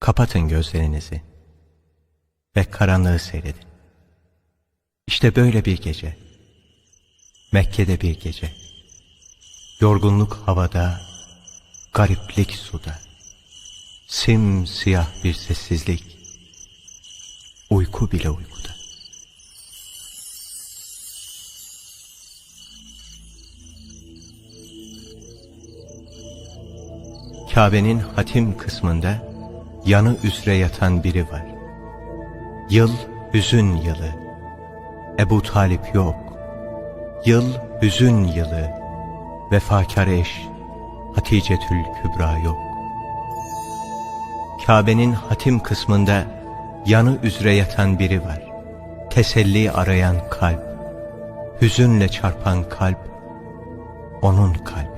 Kapatın gözlerinizi ve karanlığı seyredin. İşte böyle bir gece. Mekke'de bir gece. Yorgunluk havada, gariplik suda. Simsiyah bir sessizlik. Uyku bile uykuda. Kabe'nin hatim kısmında yanı üzere yatan biri var. Yıl hüzün yılı. Ebu Talip yok. Yıl hüzün yılı. Vefakar eş Haticetül Kübra yok. Kabe'nin hatim kısmında yanı üzere yatan biri var. Teselli arayan kalp, hüzünle çarpan kalp, onun kalbi.